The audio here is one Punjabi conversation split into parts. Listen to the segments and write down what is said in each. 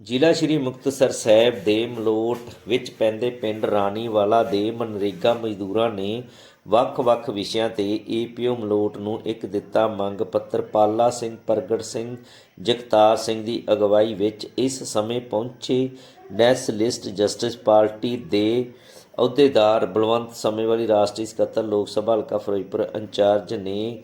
ਜ਼ਿਲ੍ਹਾ ਸ਼੍ਰੀ ਮੁਕਤਸਰ ਸਾਹਿਬ ਦੇ ਮਲੋਟ ਵਿੱਚ ਪੈਂਦੇ ਪਿੰਡ ਰਾਣੀਵਾਲਾ ਦੇ ਮਨਰੇਗਾ ਮਜ਼ਦੂਰਾਂ ਨੇ ਵੱਖ-ਵੱਖ ਵਿਸ਼ਿਆਂ ਤੇ ਏਪੀਓ ਮਲੋਟ ਨੂੰ ਇੱਕ ਦਿੱਤਾ ਮੰਗ ਪੱਤਰ। ਪਾਲਾ ਸਿੰਘ, ਪ੍ਰਗਟ ਸਿੰਘ, ਜਗਤਾਰ ਸਿੰਘ ਦੀ ਅਗਵਾਈ ਵਿੱਚ ਇਸ ਸਮੇਂ ਪਹੁੰਚੇ ਨੈਸ਼ਨਲਿਸਟ ਜਸਟਿਸ ਪਾਰਟੀ ਦੇ ਅਹੁਦੇਦਾਰ ਬਲਵੰਤ ਸਮੇਵਾਲੀ ਰਾਸ਼ਟਰੀ ਸਕੱਤਰ ਲੋਕ ਸਭਾ ਹਲਕਾ ਫਿਰੋਜ਼ਪੁਰ ਇੰਚਾਰਜ ਨੇ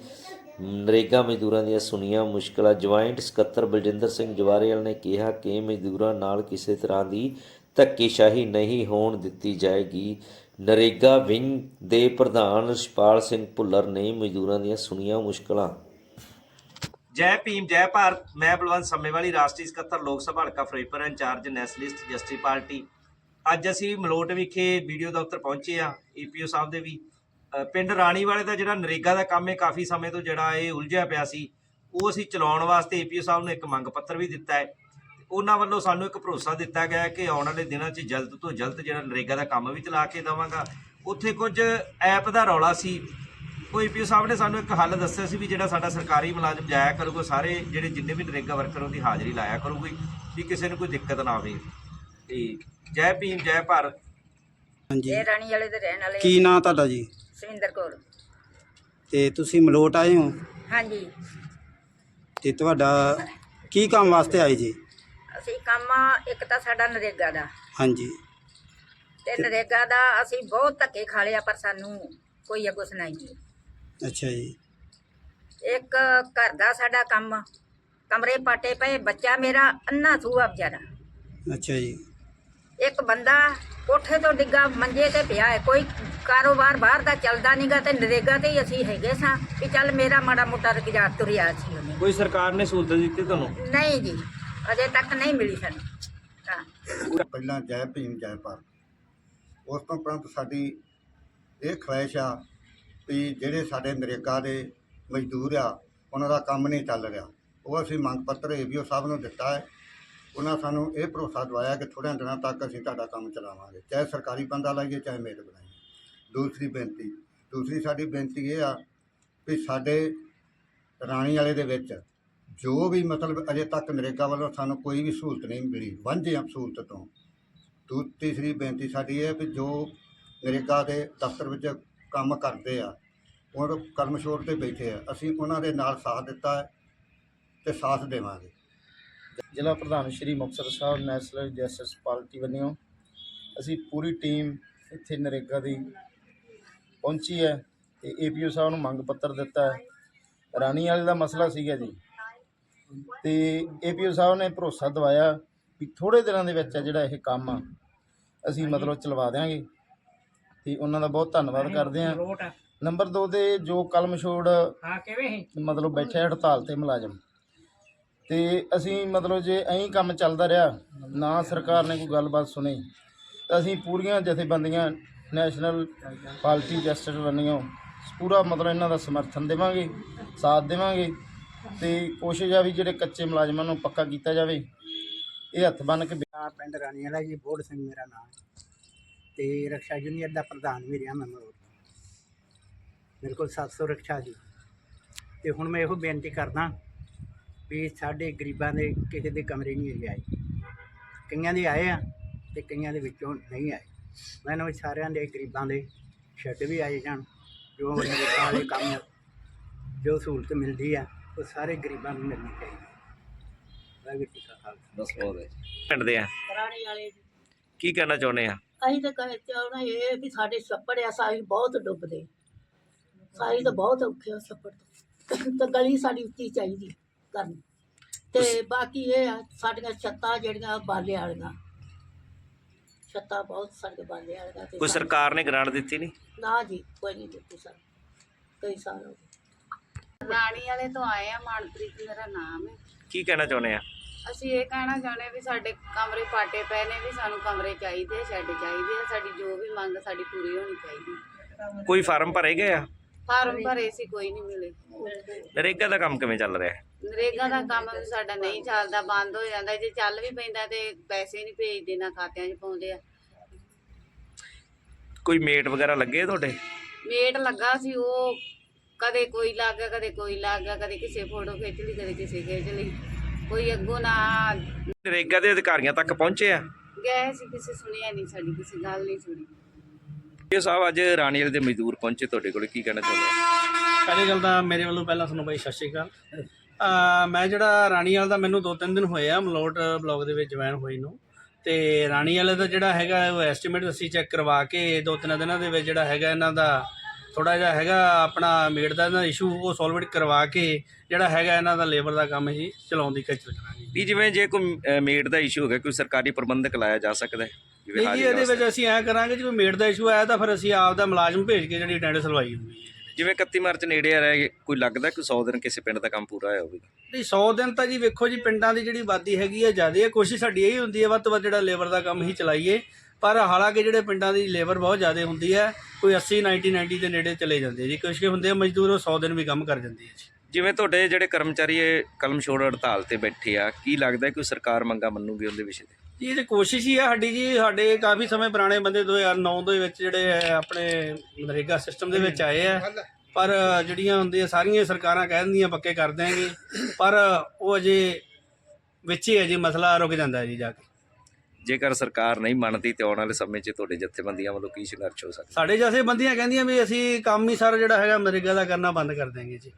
ਨਰੇਗਾ ਮਜ਼ਦੂਰਾਂ ਦੀਆਂ ਸੁਣੀਆਂ ਮੁਸ਼ਕਲਾਂ। ਜੁਆਇੰਟ ਸਕੱਤਰ ਬਲਜਿੰਦਰ ਸਿੰਘ ਜਵਾਰੇਵਾਲ ਨੇ ਕਿਹਾ ਕਿ ਮਜ਼ਦੂਰਾਂ ਨਾਲ ਕਿਸੇ ਤਰ੍ਹਾਂ ਦੀ ਧੱਕੇਸ਼ਾਹੀ ਨਹੀਂ ਹੋਣ ਦਿੱਤੀ ਜਾਏਗੀ। ਨਰੇਗਾ ਵਿੰਗ ਦੇ ਪ੍ਰਧਾਨ ਰਿਸ਼ਪਾਲ ਸਿੰਘ ਭੁੱਲਰ ਨੇ ਮਜ਼ਦੂਰਾਂ ਦੀਆਂ ਸੁਣੀਆਂ ਮੁਸ਼ਕਲਾਂ। ਜੈ ਭੀਮ, ਜੈ ਭਾਰਤ। ਮੈਂ ਬਲਵੰਤ ਸੰਮੇਵਾਲੀ, ਰਾਸ਼ਟਰੀ ਸਕੱਤਰ, ਲੋਕ ਸਭਾ ਹਲਕਾ Firozpur in-charge nationalist justice party. ਅੱਜ ਅਸੀਂ ਮਲੋਟ ਵਿਖੇ ਵੀਡੀਓ ਦਫ਼ਤਰ ਪਹੁੰਚੇ ਆ ਈਪੀਓ ਸਾਹਿਬ ਦੇ ਵੀ। ਪਿੰਡ ਰਾਣੀਵਾਲੇ ਦਾ ਜਿਹੜਾ ਨਰੇਗਾ ਦਾ ਕੰਮ ਹੈ ਕਾਫੀ ਸਮੇਂ ਤੋਂ ਜਿਹੜਾ ਇਹ ਉਲਝਿਆ ਪਿਆ ਸੀ ਉਹ ਅਸੀਂ ਚਲਾਉਣ ਵਾਸਤੇ ਈਪੀਓ ਸਾਹਿਬ ਨੂੰ ਇੱਕ ਮੰਗ ਪੱਤਰ ਵੀ ਦਿੱਤਾ ਹੈ। ਉਹਨਾਂ ਵੱਲੋਂ ਸਾਨੂੰ ਇੱਕ ਭਰੋਸਾ ਦਿੱਤਾ ਗਿਆ ਹੈ ਕਿ ਆਉਣ ਵਾਲੇ ਦਿਨਾਂ 'ਚ ਜਲਦ ਤੋਂ ਜਲਦ ਜਿਹੜਾ ਨਰੇਗਾ ਦਾ ਕੰਮ ਵੀ ਚਲਾ ਕੇ ਦੇਵਾਂਗਾ। ਉੱਥੇ ਕੁਝ ਐਪ ਦਾ ਰੌਲਾ ਸੀ। ਉਹ ਈਪੀਓ ਸਾਹਿਬ ਨੇ ਸਾਨੂੰ ਇੱਕ ਹੱਲ ਦੱਸਿਆ ਸੀ ਵੀ ਜਿਹੜਾ ਸਾਡਾ ਸਰਕਾਰੀ ਮੁਲਾਜ਼ਮ ਜਾਇਆ ਕਰੂਗਾ ਸਾਰੇ ਜਿਹੜੇ ਜਿੰਨੇ ਵੀ ਨਰੇਗਾ ਵਰਕਰ ਉਹਦੀ ਹਾਜ਼ਰੀ ਲਾਇਆ ਕਰੂਗੀ ਵੀ ਕਿਸੇ ਨੂੰ ਕੋਈ ਦਿੱਕਤ ਨਾ ਆਵੇ। ਤੇ ਜੈ ਭੀਮ ਜੈ ਭਾਰਤ। ਹਾਂਜੀ। ਇਹ ਰਾਣੀ ਵਾਲੇ ਦੇ ਰਹਿਣ ਵਾਲੇ ਕੀ ਨਾਂ ਤੁਹਾਡਾ ਜੀ? ਸਵਿੰਦਰ ਕੌਰ। ਤੇ ਤੁਸੀਂ ਮਲੋਟ ਆਏ ਹੋ? ਹਾਂਜੀ। ਤੇ ਤੁਹਾਡਾ ਕੀ ਕੰਮ ਵਾਸਤੇ ਆਏ ਜੀ? ਅਸੀਂ ਕੰਮ ਇੱਕ ਤਾਂ ਸਾਡਾ ਨਰੇਗਾ ਦਾ। ਹਾਂਜੀ। ਤੇ ਨਰੇਗਾ ਦਾ ਅਸੀਂ ਬਹੁਤ ਧੱਕੇ ਖਾ ਲਿਆ ਪਰ ਸਾਨੂੰ ਕੋਈ ਅਗੁੱਸ ਨਹੀਂ। ਜੀ ਅੱਛਾ ਜੀ। ਇੱਕ ਘਰ ਦਾ ਸਾਡਾ ਕੰਮ ਕਮਰੇ ਪਾਟੇ ਪਏ ਬੱਚਾ ਮੇਰਾ ਅੰਨਾ ਸੂਆ ਵਿਚਾਰਾ। ਅੱਛਾ ਜੀ। ਇੱਕ ਬੰਦਾ ਕੋਠੇ ਤੋਂ ਡਿੱਗਾ ਮੰਜੇ ਤੇ ਪਿਆ ਹੈ ਕੋਈ ਕਾਰੋਬਾਰ ਬਾਹਰ ਦਾ ਚੱਲਦਾ ਨਹੀਂਗਾ ਤੇ ਨਰੇਗਾ ਤੇ ਹੀ ਅਸੀਂ ਹੈਗੇ ਸਾਂ ਵੀ ਚੱਲ ਮੇਰਾ ਮਾੜਾ ਮੋਟਾ ਰੁਜ਼ਗਾਰ ਤੁਰਿਆ ਸੀ ਉਹਨੇ। ਕੋਈ ਸਰਕਾਰ ਨੇ ਸਹੂਲਤ ਦਿੱਤੀ ਤੁਹਾਨੂੰ? ਨਹੀਂ ਜੀ ਅਜੇ ਤੱਕ ਨਹੀਂ ਮਿਲੀ ਸਾਨੂੰ। ਹਾਂ ਪਹਿਲਾਂ ਜੈ ਭੀਮ ਜੈ ਭਾਰਤ। ਉਸ ਤੋਂ ਉਪਰੰਤ ਸਾਡੀ ਇਹ ਖਵਾਇਸ਼ ਆ ਵੀ ਜਿਹੜੇ ਸਾਡੇ ਨਰੇਗਾ ਦੇ ਮਜ਼ਦੂਰ ਆ ਉਹਨਾਂ ਦਾ ਕੰਮ ਨਹੀਂ ਚੱਲ ਰਿਹਾ। ਉਹ ਅਸੀਂ ਮੰਗ ਪੱਤਰ ਏਵੀਓ ਸਾਹਿਬ ਨੂੰ ਦਿੱਤਾ ਹੈ। ਉਹਨਾਂ ਸਾਨੂੰ ਇਹ ਭਰੋਸਾ ਦਵਾਇਆ ਕਿ ਥੋੜ੍ਹਿਆਂ ਦਿਨਾਂ ਤੱਕ ਅਸੀਂ ਤੁਹਾਡਾ ਕੰਮ ਚਲਾਵਾਂਗੇ। ਚਾਹੇ ਸਰਕਾਰੀ ਬੰਦਾ ਲਾਈਏ ਚਾਹੇ ਮੇਟ ਬਣਾਈਏ। ਦੂਸਰੀ ਬੇਨਤੀ, ਦੂਸਰੀ ਸਾਡੀ ਬੇਨਤੀ ਇਹ ਆ ਵੀ ਸਾਡੇ ਰਾਣੀ ਵਾਲੇ ਦੇ ਵਿੱਚ ਜੋ ਵੀ ਮਤਲਬ ਅਜੇ ਤੱਕ ਨਰੇਗਾ ਵੱਲੋਂ ਸਾਨੂੰ ਕੋਈ ਵੀ ਸਹੂਲਤ ਨਹੀਂ ਮਿਲੀ, ਵਾਂਝੇ ਆ ਸਹੂਲਤ ਤੋਂ। ਦੂ, ਤੀਸਰੀ ਬੇਨਤੀ ਸਾਡੀ ਇਹ ਹੈ ਵੀ ਜੋ ਨਰੇਗਾ ਦੇ ਦਫ਼ਤਰ ਵਿੱਚ ਕੰਮ ਕਰਦੇ ਆ ਉਹ ਕਰਮਸ਼ੋਰ ਤੇ ਬੈਠੇ ਆ, ਅਸੀਂ ਉਹਨਾਂ ਦੇ ਨਾਲ ਸਾਥ ਦਿੱਤਾ ਹੈ ਤੇ ਸਾਥ ਦੇਵਾਂਗੇ। ਜ਼ਿਲ੍ਹਾ ਪ੍ਰਧਾਨ Shri Muktsar Sahib national justice party ਵੱਲੋਂ ਅਸੀਂ ਪੂਰੀ ਟੀਮ ਇੱਥੇ ਨਰੇਗਾ ਦੀ ਪਹੁੰਚੀ ਹੈ ਤੇ ਏਪੀਓ ਸਾਹਿਬ ਨੂੰ ਮੰਗ ਪੱਤਰ ਦਿੱਤਾ ਹੈ। ਰਾਣੀ ਵਾਲੇ ਦਾ ਮਸਲਾ ਸੀਗਾ ਜੀ। ਤੇ ਏਪੀਓ ਸਾਹਿਬ ਨੇ ਭਰੋਸਾ ਦਿਵਾਇਆ ਵੀ ਥੋੜੇ ਦਿਨਾਂ ਦੇ ਵਿੱਚ ਆ ਜਿਹੜਾ ਇਹ ਕੰਮ ਆ ਅਸੀਂ ਮਤਲਬ ਚਲਵਾ ਦਿਆਂਗੇ। ਤੇ ਉਹਨਾਂ ਦਾ ਬਹੁਤ ਧੰਨਵਾਦ ਕਰਦੇ ਹਾਂ। ਨੰਬਰ 2 ਤੇ ਜੋ ਕਲਮ ਛੋੜ ਮਤਲਬ ਬੈਠੇ ਆ ਹੜਤਾਲ ਤੇ ਮੁਲਾਜ਼ਮ। ਤੇ ਅਸੀਂ ਮਤਲਬ ਜੇ ਐਂ ਕੰਮ ਚੱਲਦਾ ਰਿਹਾ ਨਾ ਸਰਕਾਰ ਨੇ ਕੋਈ ਗੱਲਬਾਤ ਸੁਣੀ ਤਾਂ ਅਸੀਂ ਪੂਰੀਆਂ ਜਥੇਬੰਦੀਆਂ ਨੈਸ਼ਨਲ ਪਾਰਟੀ ਜਸਟਿਸ ਬੰਨੀਆਂ ਪੂਰਾ ਮਤਲਬ ਇਹਨਾਂ ਦਾ ਸਮਰਥਨ ਦੇਵਾਂਗੇ, ਸਾਥ ਦੇਵਾਂਗੇ ਤੇ ਕੋਸ਼ਿਸ਼ ਆ ਵੀ ਜਿਹੜੇ ਕੱਚੇ ਮੁਲਾਜ਼ਮਾਂ ਨੂੰ ਪੱਕਾ ਕੀਤਾ ਜਾਵੇ। ਇਹ ਹੱਥ ਬੰਨ ਕੇ ਆ ਪਿੰਡ ਰਾਣੀ ਵਾਲਾ ਜੀ ਬੋੜ ਸਿੰਘ ਮੇਰਾ ਨਾਮ। ਤੇ ਰਕਸ਼ਾ ਯੂਨੀਅਨ ਦਾ ਪ੍ਰਧਾਨ ਵੀ ਰਿਹਾ ਮੈਂ ਮਰੋੜ ਮੇਰੇ ਕੋਲ 700 ਰਕਸ਼ਾ ਜੀ। ਤੇ ਹੁਣ ਮੈਂ ਇਹੋ ਬੇਨਤੀ ਕਰਦਾ ਵੀ ਸਾਡੇ ਗਰੀਬਾਂ ਦੇ ਕਿਸੇ ਦੇ ਕਮਰੇ ਨਹੀਂ ਹਜੇ ਆਏ। ਕਈਆਂ ਦੇ ਆਏ ਆ ਤੇ ਕਈਆਂ ਦੇ ਵਿੱਚੋਂ ਨਹੀਂ ਆਏ। ਮੈਨੂੰ ਸਾਰਿਆਂ ਦੇ ਗਰੀਬਾਂ ਦੇ ਛੱਡ ਵੀ ਆਏ ਜਾਣ ਜੋ ਨਰੇਗਾ ਵਾਲੇ ਕੰਮ ਜੋ ਸਹੂਲਤ ਮਿਲਦੀ ਆ ਉਹ ਸਾਰੇ ਗਰੀਬਾਂ ਨੂੰ ਮਿਲਣੀ ਚਾਹੀਦੀ ਵਾਹਿਗੁਰੂ ਜੀ ਕਾ ਖਾਲਸਾ। ਪਿੰਡ ਦੇ ਆ। ਰਾਣੀ ਵਾਲੇ ਦੀ। ਕੀ ਕਹਿਣਾ ਚਾਹੁੰਦੇ ਆ? ਅਸੀਂ ਤਾਂ ਕਹੇ ਚਾਹਣਾ ਇਹ ਵੀ ਸਾਡੇ ਛੱਪੜ ਆ ਸਾਈ ਬਹੁਤ ਡੁੱਬਦੇ। ਸਾਈ ਤਾਂ ਬਹੁਤ ਔਖੇ ਆ ਛੱਪੜ ਤੋਂ। ਤੇ ਗਲੀ ਸਾਡੀ ਉੱਚੀ ਚਾਹੀਦੀ ਕਰਨੀ ਤੇ ਬਾਕੀ ਇਹ ਆ ਸਾਡੀਆਂ ਛੱਤਾਂ ਜਿਹੜੀਆਂ ਬਾਲੇ ਵਾਲੀਆਂ। ਛੱਤਾਂ ਬਹੁਤ ਬਾਲੇ ਵਾਲੀਆਂ ਤੇ ਕੋਈ ਸਰਕਾਰ ਨੇ ਗ੍ਰਾਂਟ ਦਿੱਤੀ ਨਹੀਂ? ਨਾ ਜੀ ਕੋਈ ਨਹੀਂ ਦਿੱਤੀ ਸਰ। ਕਈ ਸਾਲ ਹੋ ਗਏ। ਰਾਣੀ ਵਾਲੇ ਤੋਂ ਆਏ ਆ ਮਨਪ੍ਰੀਤ ਮੇਰਾ ਨਾਮ ਹੈ। ਕੀ ਕਹਿਣਾ ਚਾਹੁੰਦੇ ਆ? ਅਸੀਂ ਇਹ ਕਹਿਣਾ ਚਾਹੁੰਦੇ ਵੀ ਸਾਡੇ ਕਮਰੇ ਪਾਟੇ ਪਏ ਨੇ ਵੀ ਸਾਨੂੰ ਕਮਰੇ ਚਾਹੀਦੇ ਆ ਸ਼ੈੱਡ ਚਾਹੀਦੇ ਆ ਸਾਡੀ ਜੋ ਵੀ ਮੰਗ ਸਾਡੀ ਪੂਰੀ ਹੋਣੀ ਚਾਹੀਦੀ। ਕੋਈ ਫਾਰਮ ਭਰੇ ਗਏ ਆ? ਫਾਰਮ ਭਰੇ ਸੀ ਕੋਈ ਨਹੀਂ ਮਿਲੇ। ਨਰੇਗਾ ਦਾ ਕੰਮ ਕਿਵੇਂ ਚੱਲ ਰਿਹਾ? ਹੈ ਨਰੇਗਾ ਦਾ ਕੰਮ ਵੀ ਸਾਡਾ ਨਹੀਂ ਚੱਲਦਾ ਬੰਦ ਹੋ ਜਾਂਦਾ। ਜੇ ਚੱਲ ਵੀ ਪੈਂਦਾ ਤੇ ਪੈਸੇ ਨਹੀਂ ਭੇਜਦੇ ਨਾ ਖਾਤਿਆਂ 'ਚ ਪਾਉਂਦੇ ਆ। ਕੋਈ ਮੇਟ ਵਗੈਰਾ ਲੱਗੇ ਤੁਹਾਡੇ? ਮੇਟ ਲੱਗਾ ਸੀ ਉਹ ਕਦੇ ਕੋਈ ਲੱਗ ਗਿਆ ਕਦੇ ਕੋਈ ਲੱਗ ਗਿਆ ਕਦੇ ਕਿਸੇ ਫੋਟੋ ਖਿੱਚ ਲਈ ਕਦੇ ਕਿਸੇ ਖਿੱਚ ਲਈ। ਕੋਈ ਅੱਗੋਂ ਨਾ ਨਰੇਗਾ ਦੇ ਅਧਿਕਾਰੀਆਂ ਤੱਕ ਪਹੁੰਚੇ ਆ? ਗਏ ਸੀ ਕਿਸੇ ਸੁਣਿਆ ਨਹੀਂ ਸਾਡੀ ਕਿਸੇ ਗੱਲ ਨਹੀਂ ਸੁਣੀ। ਇਹ ਸਾਹਿਬ, ਅੱਜ ਰਾਣੀਵਾਲ ਦੇ ਮਜ਼ਦੂਰ ਪਹੁੰਚੇ ਤੁਹਾਡੇ ਕੋਲ, ਕੀ ਕਹਿਣਾ ਚਾਹੁੰਦੇ ਆ ਪਹਿਲੀ ਗੱਲ ਤਾਂ ਮੇਰੇ ਵੱਲੋਂ ਪਹਿਲਾਂ ਤੁਹਾਨੂੰ ਬਾਈ ਸਤਿ ਸ਼੍ਰੀ ਅਕਾਲ। ਮੈਂ ਜਿਹੜਾ ਰਾਣੀਵਾਲ ਦਾ ਮੈਨੂੰ ਦੋ ਤਿੰਨ ਦਿਨ ਹੋਏ ਆ, ਮਲੋਟ ਬਲੌਗ ਦੇ ਵਿੱਚ ਜੁਆਇਨ ਹੋਈ ਨੂੰ। ਤੇ ਰਾਣੀਵਾਲ ਦਾ ਜਿਹੜਾ ਹੈਗਾ, ਉਹ ਐਸਟੀਮੇਟ ਅਸੀਂ ਚੈੱਕ ਕਰਵਾ ਕੇ ਦੋ ਤਿੰਨ ਦਿਨਾਂ ਦੇ ਵਿੱਚ ਜਿਹੜਾ ਹੈਗਾ, ਇਹਨਾਂ ਦਾ ਥੋੜਾ ਜਿਹਾ ਹੈਗਾ ਆਪਣਾ ਮੇਡ ਦਾ ਇਹਨਾਂ ਇਸ਼ੂ ਉਹ ਸੋਲਵਡ ਕਰਵਾ ਕੇ ਜਿਹੜਾ ਹੈਗਾ ਇਹਨਾਂ ਦਾ ਲੇਬਰ ਦਾ ਕੰਮ ਹੀ ਚਲਾਉਣ ਦੀ ਖੇਚਲ ਕਰਾਂਗੇ। ਵੀ ਜਿਵੇਂ ਜੇ ਕੋਈ ਮੇਡ ਦਾ ਇਸ਼ੂ ਹੋ ਗਿਆ ਕੋਈ ਸਰਕਾਰੀ ਪ੍ਰਬੰਧਕ ਲਾਇਆ ਜਾ ਸਕਦਾ ਹੈ? ਨਹੀਂ ਜੀ ਇਹਦੇ ਵਿੱਚ। ਅਸੀਂ ਐਂ ਕਰਾਂਗੇ ਜੇ ਕੋਈ ਮੇਡ ਦਾ ਇਸ਼ੂ ਆਇਆ ਤਾਂ ਫਿਰ ਅਸੀਂ ਆਪ ਦਾ ਮੁਲਾਜ਼ਮ ਭੇਜ ਕੇ ਜਿਹੜੀ ਅਟੈਂਡੈਂਸ ਲਵਾਈ ਹੋਊਗੀ ਜਿਵੇਂ 31 ਮਾਰਚ ਨੇੜੇ ਆ ਰਿਹਾ ਕੋਈ ਲੱਗਦਾ ਕੋਈ 100 ਦਿਨ ਕਿਸੇ ਪਿੰਡ ਦਾ ਕੰਮ ਪੂਰਾ ਹੋਇਆ ਹੋਵੇਗਾ? ਨਹੀਂ 100 ਦਿਨ ਤਾਂ ਜੀ ਵੇਖੋ ਜੀ ਪਿੰਡਾਂ ਦੀ ਜਿਹੜੀ ਆਬਾਦੀ ਹੈਗੀ ਹੈ ਜ਼ਿਆਦਾ ਹੈ। ਕੋਸ਼ਿਸ਼ ਸਾਡੀ ਇਹੀ ਹੁੰਦੀ ਹੈ ਵੱਧ ਤੋਂ ਵੱਧ ਜਿਹੜਾ ਲੇਬਰ ਦਾ ਕੰਮ ਹੀ ਚਲਾਈਏ। ਪਰ ਹਾਲਾਂਕਿ ਜਿਹੜੇ ਪਿੰਡਾਂ ਦੀ ਲੇਬਰ ਬਹੁਤ ਜ਼ਿਆਦਾ ਹੁੰਦੀ ਹੈ ਕੋਈ 80 90 90 ਦੇ ਨੇੜੇ ਚਲੇ ਜਾਂਦੇ ਜੀ। ਕੁਝ ਕੁ ਹੁੰਦੇ ਆ ਮਜ਼ਦੂਰ ਉਹ 100 ਦਿਨ ਵੀ ਕੰਮ ਕਰ ਜਾਂਦੇ ਆ ਜੀ। ਜਿਵੇਂ ਤੁਹਾਡੇ ਜਿਹੜੇ ਕਰਮਚਾਰੀ ਇਹ ਕਲਮ ਛੋੜ ਹੜਤਾਲ ਤੇ ਬੈਠੇ ਆ ਕੀ ਲੱਗਦਾ ਕੋਈ ਸਰਕਾਰ ਮੰਗਾ ਮੰਨੂਗੀ ਉਹਦੇ ਵਿਸ਼ੇ ਤੇ? ਜੀ ਇਹ ਤੇ ਕੋਸ਼ਿਸ਼ ਹੀ ਹੈ ਸਾਡੀ ਜੀ ਸਾਡੇ ਕਾਫੀ ਸਮੇਂ ਪੁਰਾਣੇ ਬੰਦੇ 2009 ਦੇ ਵਿੱਚ ਜਿਹੜੇ ਹੈ ਆਪਣੇ ਨਰੇਗਾ ਸਿਸਟਮ ਦੇ ਵਿੱਚ ਆਏ ਆ। ਪਰ ਜਿਹੜੀਆਂ ਹੁੰਦੀਆਂ ਸਾਰੀਆਂ ਸਰਕਾਰਾਂ ਕਹਿ ਦਿੰਦੀਆਂ ਪੱਕੇ ਕਰ ਦਿਆਂਗੇ। ਪਰ ਉਹ ਅਜੇ ਵਿੱਚ ਹੀ ਹੈ ਜੀ ਮਸਲਾ ਰੁਕ ਜਾਂਦਾ ਜੀ ਜਾ ਕੇ। ਜੇਕਰ ਸਰਕਾਰ ਨਹੀਂ ਮੰਨਦੀ ਤੇ ਆਉਣ ਵਾਲੇ ਸਮੇਂ 'ਚ ਤੁਹਾਡੇ ਜਥੇਬੰਦੀਆਂ ਵੱਲੋਂ ਕੀ ਸੰਘਰਸ਼ ਹੋ ਸਕਦਾ? ਸਾਡੇ ਜਥੇਬੰਦੀਆਂ ਕਹਿੰਦੀਆਂ ਵੀ ਅਸੀਂ ਕੰਮ ਹੀ ਸਾਰਾ ਜਿਹੜਾ ਹੈਗਾ ਨਰੇਗਾ ਦਾ ਕਰਨਾ ਬੰਦ ਕਰ ਦਿਆਂਗੇ ਜੀ।